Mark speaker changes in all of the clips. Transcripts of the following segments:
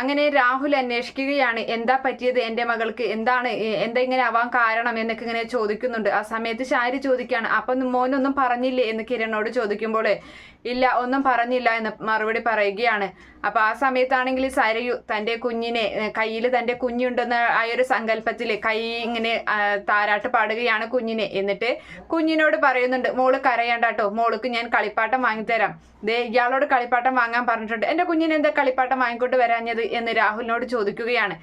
Speaker 1: അങ്ങനെ രാഹുൽ അന്വേഷിക്കുകയാണ്. എന്താ പറ്റിയത്? എന്റെ മകൾക്ക് എന്താണ് എന്താ ഇങ്ങനെ ആവാൻ കാരണം എന്നൊക്കെ ഇങ്ങനെ ചോദിക്കുന്നുണ്ട്. ആ സമയത്ത് ശാരി ചോദിക്കുകയാണ് അപ്പം മോനൊന്നും പറഞ്ഞില്ലേ? എന്ന് കിരണോട് ചോദിക്കുമ്പോൾ ഇല്ല ഒന്നും പറഞ്ഞില്ല എന്ന് മറുപടി പറയുകയാണ്. അപ്പൊ ആ സമയത്താണെങ്കിൽ സരയു തന്റെ കുഞ്ഞിനെ കയ്യിൽ തന്റെ കുഞ്ഞുണ്ടെന്ന ആ ഒരു സങ്കല്പത്തിൽ കൈ ഇങ്ങനെ താരാട്ട് പാടുകയാണ് കുഞ്ഞിനെ. എന്നിട്ട് കുഞ്ഞിനോട് പറയുന്നുണ്ട് മോൾ കരയണ്ടാട്ടോ മോൾക്ക് ഞാൻ കളിപ്പാട്ടം വാങ്ങിത്തരാം. ദേ ഇയാളോട് കളിപ്പാട്ടം വാങ്ങാൻ പറഞ്ഞിട്ടുണ്ട്. എന്റെ കുഞ്ഞിന് എന്താ കളിപ്പാട്ടം വാങ്ങിക്കൊണ്ട് വരാഞ്ഞത് എന്ന് രാഹുലിനോട് ചോദിക്കുകയാണ്.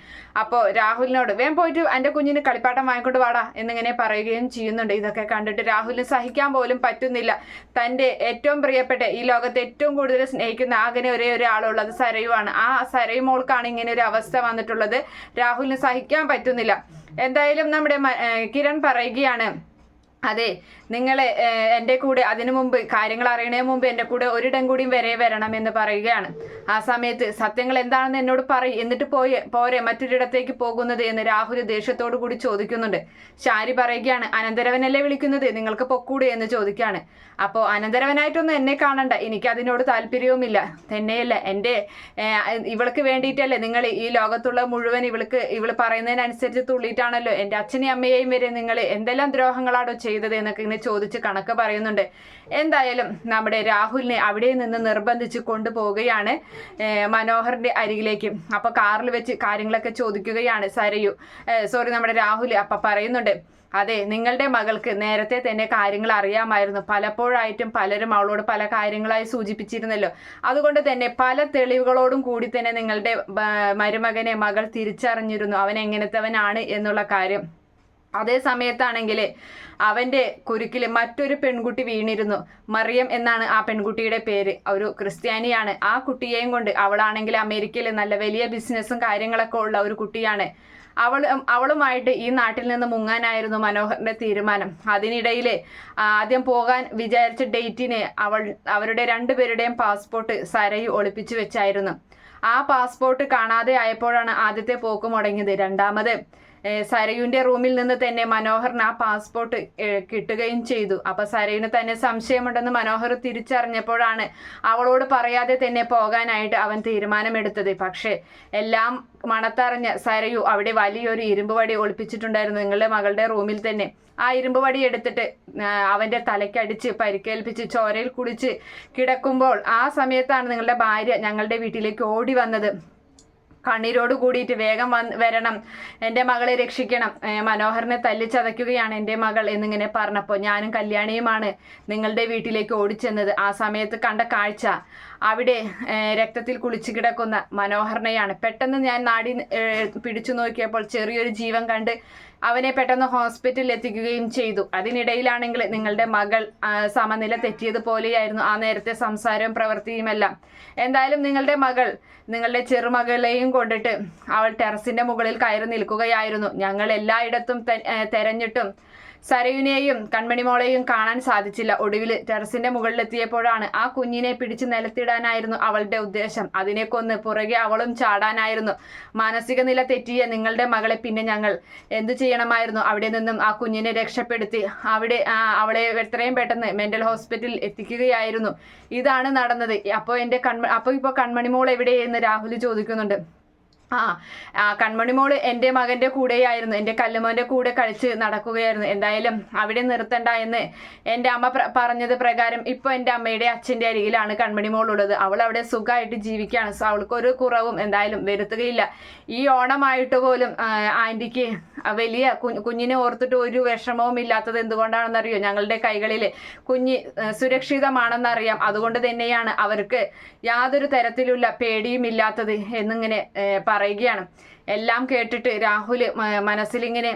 Speaker 1: അപ്പോൾ രാഹുലിനോട് വേം പോയിട്ട് എന്റെ കുഞ്ഞിന് കളിപ്പാട്ടം വാങ്ങിക്കൊണ്ട് വാടാ എന്നിങ്ങനെ പറയുകയും ചെയ്യുന്നുണ്ട്. ഇതൊക്കെ കണ്ടിട്ട് രാഹുലിന് സഹിക്കാൻ പോലും പറ്റുന്നില്ല. തന്റെ ഏറ്റവും പ്രിയപ്പെട്ട ഈ ലോകത്ത് ഏറ്റവും കൂടുതൽ സ്നേഹിക്കുന്ന ആകെ ഒരേ ഒരാളുള്ളത് സരയുവാണ്. ആ സരയു മോൾക്കാണ് ഇങ്ങനെ ഒരു അവസ്ഥ വന്നിട്ടുള്ളത്. രാഹുലിന് സഹിക്കാൻ പറ്റുന്നില്ല. എന്തായാലും നമ്മുടെ കിരൺ പറയുകയാണ് അതെ നിങ്ങളെ ഏഹ്, എന്റെ കൂടെ അതിനു മുമ്പ് കാര്യങ്ങൾ അറിയണേ മുമ്പ് എന്റെ കൂടെ ഒരിടം കൂടിയും വരെ വരണം എന്ന് പറയുകയാണ്. ആ സമയത്ത് സത്യങ്ങൾ എന്താണെന്ന് എന്നോട് പറയും എന്നിട്ട് പോയി പോരെ മറ്റൊരിടത്തേക്ക് പോകുന്നത് എന്ന് രാഹുൽ ദേഷ്യത്തോടു കൂടി ചോദിക്കുന്നുണ്ട്. ശാരി പറയുകയാണ് അനന്തരവനല്ലേ വിളിക്കുന്നത്? നിങ്ങൾക്ക് പൊക്കൂടെ എന്ന് ചോദിക്കുകയാണ്. അപ്പോൾ അനന്തരവനായിട്ടൊന്നും എന്നെ കാണണ്ട. എനിക്ക് അതിനോട് താല്പര്യവുമില്ല. തന്നെയല്ല എന്റെ ഇവൾക്ക് വേണ്ടിയിട്ടല്ലേ നിങ്ങൾ ഈ ലോകത്തുള്ള മുഴുവൻ ഇവൾക്ക് ഇവൾ പറയുന്നതിനനുസരിച്ച് തുള്ളിയിട്ടാണല്ലോ. എന്റെ അച്ഛനെയും അമ്മയെയും വരെ നിങ്ങൾ എന്തെല്ലാം ദ്രോഹങ്ങളാണോ ചെയ്തത് എന്നൊക്കെ ഇങ്ങനെ ചോദിച്ച് കണക്ക് പറയുന്നുണ്ട്. എന്തായാലും നമ്മുടെ രാഹുലിനെ അവിടെ നിന്ന് നിർബന്ധിച്ച് കൊണ്ടുപോവുകയാണ് മനോഹറിന്റെ അരികിലേക്ക്. അപ്പൊ കാറിൽ വെച്ച് കാര്യങ്ങളൊക്കെ ചോദിക്കുകയാണ് സരയു. സോറി നമ്മുടെ രാഹുൽ അപ്പൊ പറയുന്നുണ്ട് അതെ നിങ്ങളുടെ മകൾക്ക് നേരത്തെ തന്നെ കാര്യങ്ങൾ അറിയാമായിരുന്നു. പലപ്പോഴായിട്ടും പലരും അവളോട് പല കാര്യങ്ങളായി സൂചിപ്പിച്ചിരുന്നല്ലോ. അതുകൊണ്ട് തന്നെ പല തെളിവുകളോടും കൂടി തന്നെ നിങ്ങളുടെ മരുമകനെ മകൾ തിരിച്ചറിഞ്ഞിരുന്നു. അവൻ എങ്ങനത്തെവനാണ് എന്നുള്ള കാര്യം. അതേ സമയത്താണെങ്കിൽ അവന്റെ കുരുക്കിൽ മറ്റൊരു പെൺകുട്ടി വീണിരുന്നു. മറിയം എന്നാണ് ആ പെൺകുട്ടിയുടെ പേര്. ഒരു ക്രിസ്ത്യാനിയാണ്. ആ കുട്ടിയെയും കൊണ്ട് അവളാണെങ്കിൽ അമേരിക്കയിൽ നല്ല വലിയ ബിസിനസ്സും കാര്യങ്ങളൊക്കെ ഉള്ള ഒരു കുട്ടിയാണ്. അവൾ അവളുമായിട്ട് ഈ നാട്ടിൽ നിന്ന് മുങ്ങാനായിരുന്നു മനോഹറിന്റെ തീരുമാനം. അതിനിടയിൽ ആദ്യം പോകാൻ വിചാരിച്ച ഡേറ്റിന് അവൾ അവരുടെ രണ്ടുപേരുടെയും പാസ്പോർട്ട് സരയു ഒളിപ്പിച്ചു വെച്ചായിരുന്നു. ആ പാസ്പോർട്ട് കാണാതെ ആയപ്പോഴാണ് ആദ്യത്തെ പോക്ക് മുടങ്ങിയത്. രണ്ടാമത് ഏഹ് സരയുവിന്റെ റൂമിൽ നിന്ന് തന്നെ മനോഹറിന് ആ പാസ്പോർട്ട് കിട്ടുകയും ചെയ്തു. അപ്പൊ സരയുന് തന്നെ സംശയമുണ്ടെന്ന് മനോഹർ തിരിച്ചറിഞ്ഞപ്പോഴാണ് അവളോട് പറയാതെ തന്നെ പോകാനായിട്ട് അവൻ തീരുമാനമെടുത്തത്. പക്ഷേ എല്ലാം മണത്തറിഞ്ഞ സരയു അവിടെ വലിയൊരു ഇരുമ്പ് വടി ഒളിപ്പിച്ചിട്ടുണ്ടായിരുന്നു നിങ്ങളുടെ മകളുടെ റൂമിൽ തന്നെ. ആ ഇരുമ്പ് വടി എടുത്തിട്ട് അവന്റെ തലയ്ക്കടിച്ച് പരിക്കേൽപ്പിച്ച് ചോരയിൽ കുടിച്ച് കിടക്കുമ്പോൾ ആ സമയത്താണ് നിങ്ങളുടെ ഭാര്യ ഞങ്ങളുടെ വീട്ടിലേക്ക് ഓടി വന്നത്. കണ്ണീരോട് കൂടിയിട്ട് വേഗം വന്ന് വരണം. എന്റെ മകളെ രക്ഷിക്കണം. മനോഹറിനെ തല്ലിച്ചതയ്ക്കുകയാണ് എന്റെ മകൾ എന്നിങ്ങനെ പറഞ്ഞപ്പോൾ ഞാനും കല്യാണിയുമാണ് നിങ്ങളുടെ വീട്ടിലേക്ക് ഓടിച്ചെന്നത്. ആ സമയത്ത് കണ്ട കാഴ്ച. അവിടെ രക്തത്തിൽ കുളിച്ചു കിടക്കുന്ന മനോഹരനെയാണ്. പെട്ടെന്ന് ഞാൻ നാടി പിടിച്ചു നോക്കിയപ്പോൾ ചെറിയൊരു ജീവൻ കണ്ട് അവനെ പെട്ടെന്ന് ഹോസ്പിറ്റലിൽ എത്തിക്കുകയും ചെയ്തു. അതിനിടയിലാണെങ്കിൽ നിങ്ങളുടെ മകൾ സമനില തെറ്റിയതുപോലെയായിരുന്നു ആ നേരത്തെ സംസാരവും പ്രവൃത്തിയുമെല്ലാം. എന്തായാലും നിങ്ങളുടെ മകൾ നിങ്ങളുടെ ചെറുമകളെയും കൊണ്ടിട്ട് അവൾ ടെറസിന്റെ മുകളിൽ കയറി നിൽക്കുകയായിരുന്നു. ഞങ്ങൾ എല്ലായിടത്തും തെരഞ്ഞിട്ടും സരയുനെയും കൺമണിമോളെയും കാണാൻ സാധിച്ചില്ല. ഒടുവിൽ ടെറസിന്റെ മുകളിലെത്തിയപ്പോഴാണ് ആ കുഞ്ഞിനെ പിടിച്ചു നിലത്തിടാനായിരുന്നു അവളുടെ ഉദ്ദേശം. അതിനെ കൊന്ന് പുറകെ അവളും ചാടാനായിരുന്നു. മാനസിക നില തെറ്റിയ നിങ്ങളുടെ മകളെ പിന്നെ ഞങ്ങൾ എന്തു ചെയ്യണമായിരുന്നു? അവിടെ നിന്നും ആ കുഞ്ഞിനെ രക്ഷപ്പെടുത്തി അവിടെ അവളെ എത്രയും പെട്ടെന്ന് മെന്റൽ ഹോസ്പിറ്റലിൽ എത്തിക്കുകയായിരുന്നു. ഇതാണ് നടന്നത്. അപ്പോൾ എന്റെ കൺമ അപ്പോൾ ഇപ്പോൾ കൺമണിമോൾ എവിടെ എന്ന് രാഹുൽ ചോദിക്കുന്നുണ്ട്. ആ കൺമണിമോൾ എന്റെ മകന്റെ കൂടെയായിരുന്നു. എന്റെ കല്ലുമോന്റെ കൂടെ കളിച്ച് നടക്കുകയായിരുന്നു. എന്തായാലും അവിടെ നിർത്തണ്ട എന്ന് എന്റെ അമ്മ പറഞ്ഞത് പ്രകാരം ഇപ്പോൾ എന്റെ അമ്മയുടെ അച്ഛന്റെ അരികിലാണ് കൺമണിമോൾ ഉള്ളത്. അവൾ അവിടെ സുഖമായിട്ട് ജീവിക്കുകയാണ്. സോ അവൾക്കൊരു കുറവും എന്തായാലും വരുത്തുകയില്ല. ഈ ഓണമായിട്ട് പോലും ആന്റിക്ക് വലിയ കുഞ്ഞിനെ ഓർത്തിട്ട് ഒരു വിഷമവും ഇല്ലാത്തത് എന്തുകൊണ്ടാണെന്നറിയോ? ഞങ്ങളുടെ കൈകളിൽ കുഞ്ഞ് സുരക്ഷിതമാണെന്നറിയാം. അതുകൊണ്ട് തന്നെയാണ് അവർക്ക് യാതൊരു തരത്തിലുള്ള പേടിയും ഇല്ലാത്തത് എന്നിങ്ങനെ പറയുകയാണ്. എല്ലാം കേട്ടിട്ട് രാഹുൽ മനസ്സിലിങ്ങനെ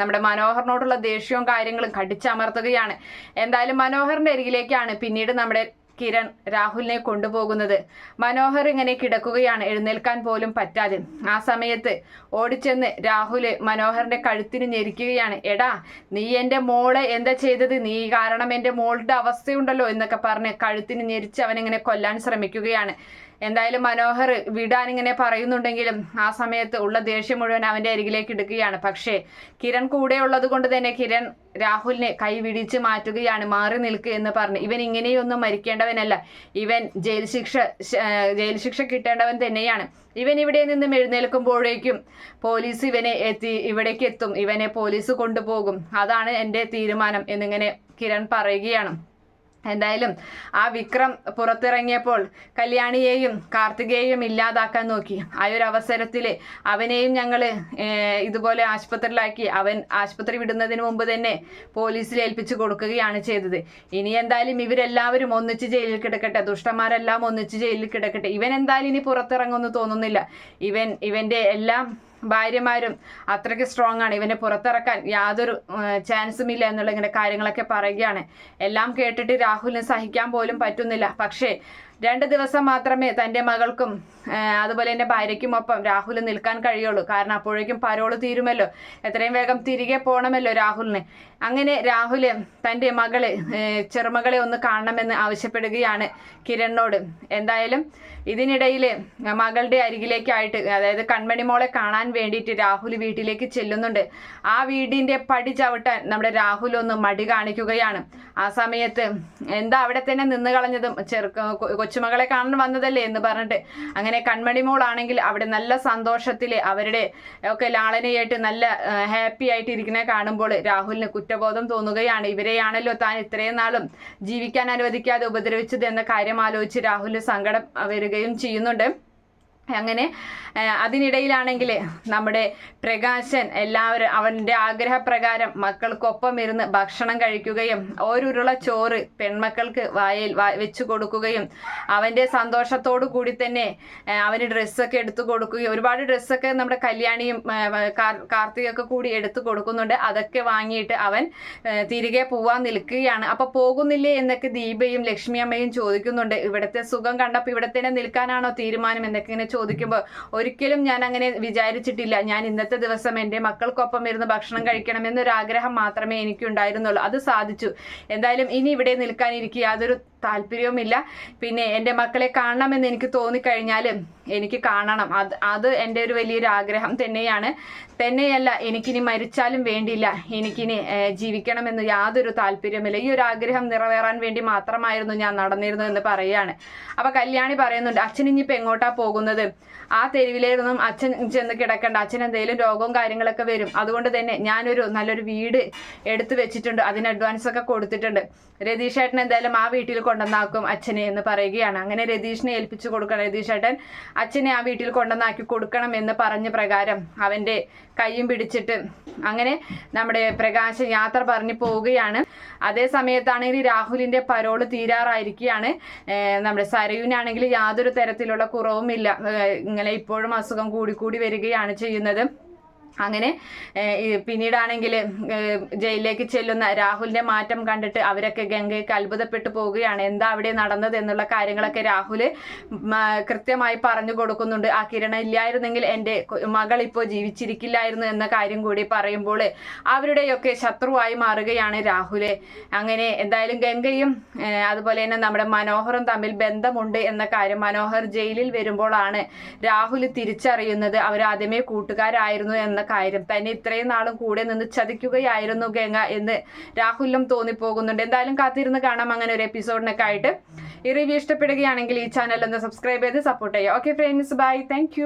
Speaker 1: നമ്മുടെ മനോഹറിനോടുള്ള ദേഷ്യവും കാര്യങ്ങളും കടിച്ചമർത്തുകയാണ്. എന്തായാലും മനോഹറിന്റെ അരികിലേക്കാണ് പിന്നീട് നമ്മുടെ കിരൺ രാഹുലിനെ കൊണ്ടുപോകുന്നത്. മനോഹർ ഇങ്ങനെ കിടക്കുകയാണ് എഴുന്നേൽക്കാൻ പോലും പറ്റാതെ. ആ സമയത്ത് ഓടിച്ചെന്ന് രാഹുൽ മനോഹറിന്റെ കഴുത്തിന് ഞെരിക്കുകയാണ്. എടാ നീ എന്റെ മോളെ എന്താ ചെയ്തത്? നീ കാരണം എന്റെ മോളുടെ അവസ്ഥയുണ്ടല്ലോ എന്നൊക്കെ പറഞ്ഞ് കഴുത്തിന് ഞെരിച്ച് അവനിങ്ങനെ കൊല്ലാൻ ശ്രമിക്കുകയാണ്. എന്തായാലും മനോഹർ വിടാൻ ഇങ്ങനെ പറയുന്നുണ്ടെങ്കിലും ആ സമയത്ത് ഉള്ള ദേഷ്യം മുഴുവൻ അവന്റെ അരികിലേക്ക് എടുക്കുകയാണ് പക്ഷേ കിരൺ കൂടെ ഉള്ളത് കൊണ്ട് തന്നെ കിരൺ രാഹുലിനെ കൈവിടിച്ച് മാറ്റുകയാണ് മാറി നിൽക്കുക എന്ന് പറഞ്ഞ്. ഇവൻ ഇങ്ങനെയൊന്നും മരിക്കേണ്ടവനല്ല. ഇവൻ ജയിൽ ശിക്ഷ ജയിൽ ശിക്ഷ കിട്ടേണ്ടവൻ തന്നെയാണ്. ഇവൻ ഇവിടെ നിന്നും എഴുന്നേൽക്കുമ്പോഴേക്കും പോലീസ് ഇവനെ എത്തി ഇവിടേക്ക് എത്തും ഇവനെ പോലീസ് കൊണ്ടുപോകും. അതാണ് എന്റെ തീരുമാനം എന്നിങ്ങനെ കിരൺ പറയുകയാണ്. എന്തായാലും ആ വിക്രം പുറത്തിറങ്ങിയപ്പോൾ കല്യാണിയെയും കാർത്തികയെയും ഇല്ലാതാക്കാൻ നോക്കി. ആ ഒരു അവസരത്തിൽ അവനെയും ഞങ്ങൾ ഇതുപോലെ ആശുപത്രിയിലാക്കി അവൻ ആശുപത്രി വിടുന്നതിന് മുമ്പ് തന്നെ പോലീസിൽ ഏൽപ്പിച്ചു കൊടുക്കുകയാണ് ചെയ്തത്. ഇനി എന്തായാലും ഇവരെല്ലാവരും ഒന്നിച്ച് ജയിലിൽ കിടക്കട്ടെ. ദുഷ്ടന്മാരെല്ലാം ഒന്നിച്ച് ജയിലിൽ കിടക്കട്ടെ. ഇവൻ എന്തായാലും ഇനി പുറത്തിറങ്ങുമെന്ന് തോന്നുന്നില്ല. ഇവൻ ഇവന്റെ എല്ലാം ഭാര്യമാരും അത്രയ്ക്ക് സ്ട്രോങ് ആണ്. ഇവനെ പുറത്തിറക്കാൻ യാതൊരു ചാൻസും ഇല്ല എന്നുള്ള ഇങ്ങനെ കാര്യങ്ങളൊക്കെ പറയുകയാണ്. എല്ലാം കേട്ടിട്ട് രാഹുലിന് സഹിക്കാൻ പോലും പറ്റുന്നില്ല. പക്ഷേ രണ്ട് ദിവസം മാത്രമേ തന്റെ മകൾക്കും അതുപോലെ തന്നെ ഭാര്യയ്ക്കും ഒപ്പം രാഹുൽ നിൽക്കാൻ കഴിയുള്ളൂ. കാരണം അപ്പോഴേക്കും പരോൾ തീരുമല്ലോ. എത്രയും വേഗം തിരികെ പോകണമല്ലോ രാഹുലിന്. അങ്ങനെ രാഹുൽ തന്റെ മകളെ ചെറുമകളെ ഒന്ന് കാണണമെന്ന് ആവശ്യപ്പെടുകയാണ് കിരണിനോട്. എന്തായാലും ഇതിനിടയിൽ മകളുടെ അരികിലേക്കായിട്ട് അതായത് കൺമണിമോളെ കാണാൻ വേണ്ടിയിട്ട് രാഹുൽ വീട്ടിലേക്ക് ചെല്ലുന്നുണ്ട്. ആ വീടിന്റെ പടി ചവിട്ടാൻ നമ്മുടെ രാഹുൽ ഒന്ന് മടി കാണിക്കുകയാണ്. ആ സമയത്ത് എന്താ അവിടെ തന്നെ നിന്ന് കളഞ്ഞതും കൊ- കൊച്ചുമകളെ കാണാൻ വന്നതല്ലേ എന്ന് പറഞ്ഞിട്ട്. അങ്ങനെ കൺമണി മോളാണെങ്കിൽ അവിടെ നല്ല സന്തോഷത്തിൽ അവരുടെ ഒക്കെ ലാളനയായിട്ട് നല്ല ഹാപ്പി ആയിട്ട് ഇരിക്കുന്ന കാണുമ്പോൾ രാഹുലിന് കുറ്റബോധം തോന്നുകയാണ്. ഇവരെയാണല്ലോ താൻ ഇത്രയും നാളും ജീവിക്കാൻ അനുവദിക്കാതെ ഉപദ്രവിച്ചത് എന്ന കാര്യം ആലോചിച്ച് രാഹുലിന് സങ്കടം വരികയും ചെയ്യുന്നുണ്ട്. അങ്ങനെ അതിനിടയിലാണെങ്കിൽ നമ്മുടെ പ്രകാശൻ എല്ലാവരും അവന്റെ ആഗ്രഹപ്രകാരം മക്കൾക്കൊപ്പം ഇരുന്ന് ഭക്ഷണം കഴിക്കുകയും ഓരുരുള ചോറ് പെൺമക്കൾക്ക് വായിൽ വെച്ച് കൊടുക്കുകയും അവന്റെ സന്തോഷത്തോടു കൂടി തന്നെ അവന് ഡ്രസ്സൊക്കെ എടുത്തു കൊടുക്കുകയും ഒരുപാട് ഡ്രസ്സൊക്കെ നമ്മുടെ കല്യാണിയും കാർത്തികൊക്കെ കൂടി എടുത്തു കൊടുക്കുന്നുണ്ട്. അതൊക്കെ വാങ്ങിയിട്ട് അവൻ തിരികെ പോവാൻ നിൽക്കുകയാണ്. അപ്പൊ പോകുന്നില്ലേ എന്നൊക്കെ ദീപയും ലക്ഷ്മി അമ്മയും ചോദിക്കുന്നുണ്ട്. ഇവിടുത്തെ സുഖം കണ്ടപ്പോൾ ഇവിടെ തന്നെ നിൽക്കാനാണോ തീരുമാനം എന്നൊക്കെ ഇങ്ങനെ ചോദിക്കുമ്പോൾ ഒരിക്കലും ഞാൻ അങ്ങനെ വിചാരിച്ചിട്ടില്ല. ഞാൻ ഇന്നത്തെ ദിവസം എന്റെ മക്കൾക്കൊപ്പം ഇരുന്ന് ഭക്ഷണം കഴിക്കണം എന്നൊരു ആഗ്രഹം മാത്രമേ എനിക്കുണ്ടായിരുന്നുള്ളൂ. അത് സാധിച്ചു. എന്തായാലും ഇനി ഇവിടെ നിൽക്കാൻ എനിക്ക് യാതൊരു താല്പര്യവുമില്ല. പിന്നെ എന്റെ മക്കളെ കാണണമെന്ന് എനിക്ക് തോന്നിക്കഴിഞ്ഞാൽ എനിക്ക് കാണണം. അത് അത് എന്റെ ഒരു വലിയൊരു ആഗ്രഹം തന്നെയാണ്. തന്നെയല്ല എനിക്കിനി മരിച്ചാലും വേണ്ടിയില്ല. എനിക്കിനി ജീവിക്കണമെന്ന് യാതൊരു താല്പര്യമില്ല ഈ ഒരു ആഗ്രഹം നിറവേറാൻ വേണ്ടി മാത്രമായിരുന്നു ഞാൻ നടന്നിരുന്നു എന്ന് പറയുകയാണ്. അപ്പോൾ കല്യാണി പറയുന്നുണ്ട് അച്ഛൻ ഇനിയിപ്പോൾ എങ്ങോട്ടാ പോകുന്നത്? ആ തെരുവിലേതൊന്നും അച്ഛൻ ചെന്ന് കിടക്കേണ്ട അച്ഛൻ എന്തെങ്കിലും രോഗവും കാര്യങ്ങളൊക്കെ വരും. അതുകൊണ്ട് തന്നെ ഞാനൊരു നല്ലൊരു വീട് എടുത്തു വെച്ചിട്ടുണ്ട്. അതിന് അഡ്വാൻസ് ഒക്കെ കൊടുത്തിട്ടുണ്ട്. രതീഷ് ഏട്ടൻ എന്തായാലും ആ വീട്ടിൽ കൊണ്ടുവന്നാക്കും അച്ഛനെ എന്ന് പറയുകയാണ്. അങ്ങനെ രതീഷിനെ ഏൽപ്പിച്ചു കൊടുക്കണം. രതീഷ് ഏട്ടൻ അച്ഛനെ ആ വീട്ടിൽ കൊണ്ടുവന്നാക്കി കൊടുക്കണം എന്ന് പറഞ്ഞ പ്രകാരം അവന്റെ കൈയും പിടിച്ചിട്ട് അങ്ങനെ നമ്മുടെ പ്രകാശ യാത്ര പറഞ്ഞു പോവുകയാണ്. അതേ സമയത്താണെങ്കിൽ രാഹുലിന്റെ പരോൾ തീരാറായിരിക്കുകയാണ്. നമ്മുടെ സരയുവിനാണെങ്കിൽ യാതൊരു തരത്തിലുള്ള കുറവുമില്ല. ഇങ്ങനെ ഇപ്പോഴും അസുഖം കൂടിക്കൂടി വരികയാണ് ചെയ്യുന്നത്. അങ്ങനെ പിന്നീടാണെങ്കിൽ ജയിലിലേക്ക് ചെല്ലുന്ന രാഹുലിന്റെ മാറ്റം കണ്ടിട്ട് അവരൊക്കെ ഗംഗയ്ക്ക് അത്ഭുതപ്പെട്ടു പോവുകയാണ്. എന്താ അവിടെ നടന്നത് എന്നുള്ള കാര്യങ്ങളൊക്കെ രാഹുൽ കൃത്യമായി പറഞ്ഞു കൊടുക്കുന്നുണ്ട്. ആ കിരണ ഇല്ലായിരുന്നെങ്കിൽ എന്റെ മകൾ ഇപ്പോൾ ജീവിച്ചിരിക്കില്ലായിരുന്നു എന്ന കാര്യം കൂടി പറയുമ്പോൾ അവരുടെയൊക്കെ ശത്രുവായി മാറുകയാണ് രാഹുൽ. അങ്ങനെ എന്തായാലും ഗംഗയും അതുപോലെ തന്നെ നമ്മുടെ മനോഹറും തമ്മിൽ ബന്ധമുണ്ട് എന്ന കാര്യം മനോഹർ ജയിലിൽ വരുമ്പോഴാണ് രാഹുൽ തിരിച്ചറിയുന്നത്. അവർ ആദ്യമേ കൂട്ടുകാരായിരുന്നു എന്ന കാര്യം. തന്നെ ഇത്രയും നാളും കൂടെ നിന്ന് ചതിക്കുകയായിരുന്നു ഗംഗ എന്ന് രാഹുലും തോന്നിപ്പോകുന്നുണ്ട്. എന്തായാലും കാത്തിരുന്ന് കാണാം അങ്ങനെ ഒരു എപ്പിസോഡിനൊക്കെ ആയിട്ട്. ഈ റിവ്യൂ ഇഷ്ടപ്പെടുകയാണെങ്കിൽ ഈ ചാനൽ ഒന്ന് സബ്സ്ക്രൈബ് ചെയ്ത് സപ്പോർട്ട് ചെയ്യുക. Okay friends bye thank